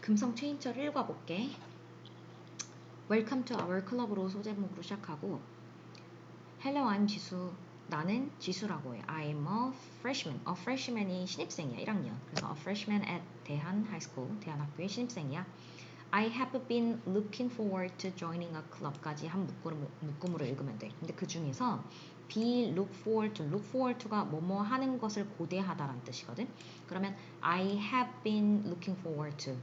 금성 체인저를 읽어볼게. Welcome to our club으로 소제목으로 시작하고 Hello, I'm 지수. 나는 지수라고 해. I'm a freshman. A freshman이 신입생이야, 1학년. 그래서 a freshman at 대한 school, 대한학교의 신입생이야. I have been looking forward to joining a club까지 한 묶음, 묶음으로 읽으면 돼. 근데 그 중에서 be look forward to, look forward to가 뭐뭐 하는 것을 고대하다라는 뜻이거든. 그러면 I have been looking forward to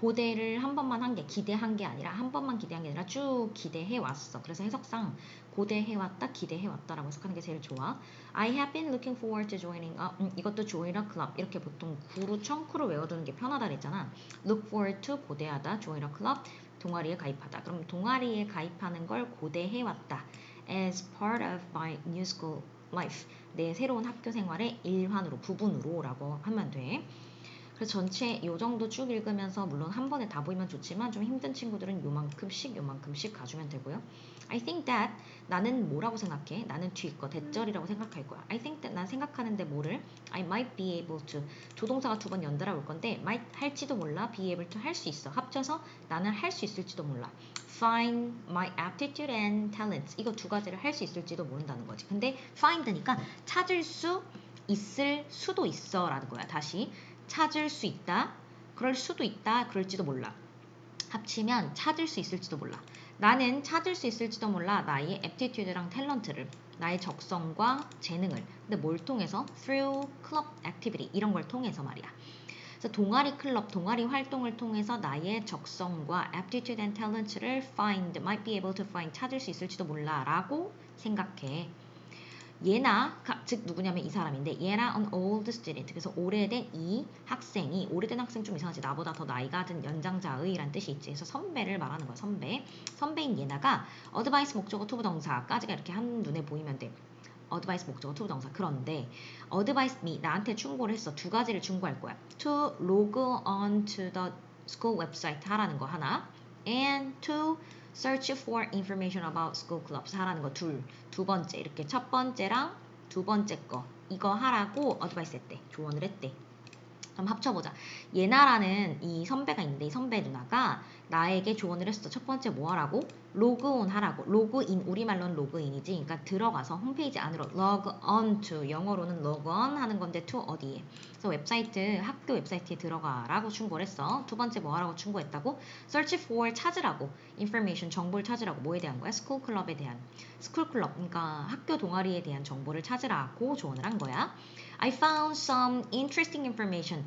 고대를 한 번만 한 게 기대한 게 아니라 한 번만 기대한 게 아니라 쭉 기대해 왔어. 그래서 해석상 고대해 왔다, 기대해 왔다라고 해석하는 게 제일 좋아. I have been looking forward to joining a 음, 이것도 join a club 이렇게 보통 구루 청크로 외워두는 게 편하다 그랬잖아. Look forward to 고대하다, join a club 동아리에 가입하다. 그럼 동아리에 가입하는 걸 고대해 왔다. As part of my new school life 내 새로운 학교 생활의 일환으로 부분으로라고 하면 돼. 그래서 전체 요 정도 쭉 읽으면서 물론 한 번에 다 보이면 좋지만 좀 힘든 친구들은 요만큼씩 요만큼씩 가주면 되고요. I think that 나는 뭐라고 생각해? 나는 뒤거 대절이라고 생각할 거야. I think that 난 생각하는데 뭐를 I might be able to 조동사가 두 번 연달아 올 건데 might 할지도 몰라 be able to 할 수 있어. 합쳐서 나는 할 수 있을지도 몰라. find my aptitude and talents 이거 두 가지를 할 수 있을지도 모른다는 거지. 근데 find니까 찾을 수 있을 수도 있어 라는 거야. 다시 찾을 수 있다. 그럴 수도 있다. 그럴지도 몰라. 합치면 찾을 수 있을지도 몰라. 나는 찾을 수 있을지도 몰라. 나의 aptitude랑 탤런트를 나의 적성과 재능을. 근데 뭘 통해서? through club activity 이런 걸 통해서 말이야. 그래서 동아리 클럽, 동아리 활동을 통해서 나의 적성과 aptitude and talent를 find, might be able to find 찾을 수 있을지도 몰라 라고 생각해. 얘나 즉 누구냐면 이 사람인데 얘나 an old student. 그래서 오래된 이 학생이 오래된 학생 좀 이상하지. 나보다 더 나이가 든 연장자의 란 뜻이 있지. 그래서 선배를 말하는 거야 선배. 선배인 얘나가 어드바이스 목적어 투부 동사까지가 이렇게 한 눈에 보이면 돼. 어드바이스 목적어 투부 동사. 그런데 어드바이스 me 나한테 충고를 했어. 두 가지를 충고할 거야. to log on to the school website 하라는 거 하나 and to search for information about school clubs 하라는 거 둘. 두 번째 이렇게 첫 번째랑 두 번째 거 이거 하라고 어드바이스 했대. 조언을 했대. 그럼 합쳐보자. 예나라는 이 선배가 있는데 이 선배 누나가 나에게 조언을 했어. 첫 번째 뭐 하라고? 로그온 하라고. 로그인 우리말로는 로그인이지. 그러니까 들어가서 홈페이지 안으로 log on to 영어로는 log on 하는 건데 to 어디에? 그래서 웹사이트 학교 웹사이트에 들어가라고 충고를 했어. 두 번째 뭐 하라고 충고했다고? search for 찾으라고. information 정보를 찾으라고. 뭐에 대한 거야? school club에 대한. school club 그러니까 학교 동아리에 대한 정보를 찾으라고 조언을 한 거야. I found some interesting information.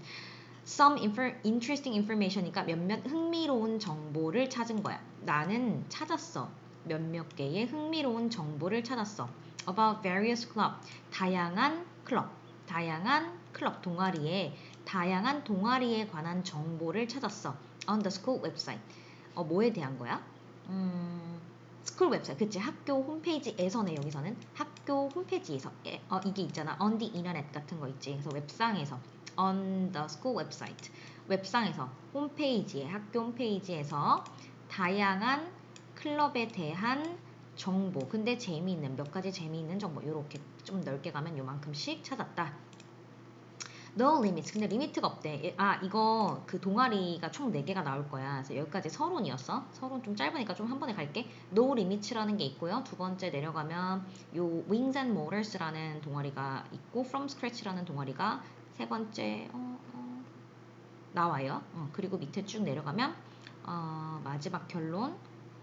Some infor, interesting information이니까 몇몇 흥미로운 정보를 찾은 거야. 나는 찾았어. 몇몇 개의 흥미로운 정보를 찾았어. about various club. 다양한 클럽. 다양한 클럽 동아리에 다양한 동아리에 관한 정보를 찾았어. on the school website. 어, 뭐에 대한 거야? 음, 스쿨 웹사이트, 그치? 학교 홈페이지에서네, 여기서는. 학교 홈페이지에서. 어, 이게 있잖아. on the internet 같은 거 있지. 그래서 웹상에서. On the school website. 웹상에서, 홈페이지에, 학교 홈페이지에서 다양한 클럽에 대한 정보. 근데 재미있는, 몇 가지 재미있는 정보. 요렇게 좀 넓게 가면 요만큼씩 찾았다. No limits. 근데 리미트가 없대. 아, 이거 그 동아리가 총 4개가 나올 거야. 그래서 여기까지 서론이었어. 서론 좀 짧으니까 좀 한 번에 갈게. No limits라는 게 있고요. 두 번째 내려가면 요 Wings and Motors라는 동아리가 있고 From Scratch라는 동아리가 세 번째 어, 어, 나와요. 어, 그리고 밑에 쭉 내려가면 어, 마지막 결론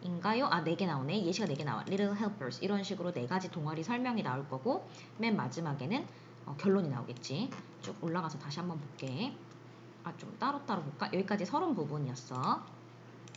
인가요? 아, 네 개 나오네. 예시가 네 개 나와. Little Helpers. 이런 식으로 네 가지 동아리 설명이 나올 거고, 맨 마지막에는 어, 결론이 나오겠지. 쭉 올라가서 다시 한번 볼게. 아, 좀 따로따로 볼까? 여기까지 서론 부분이었어.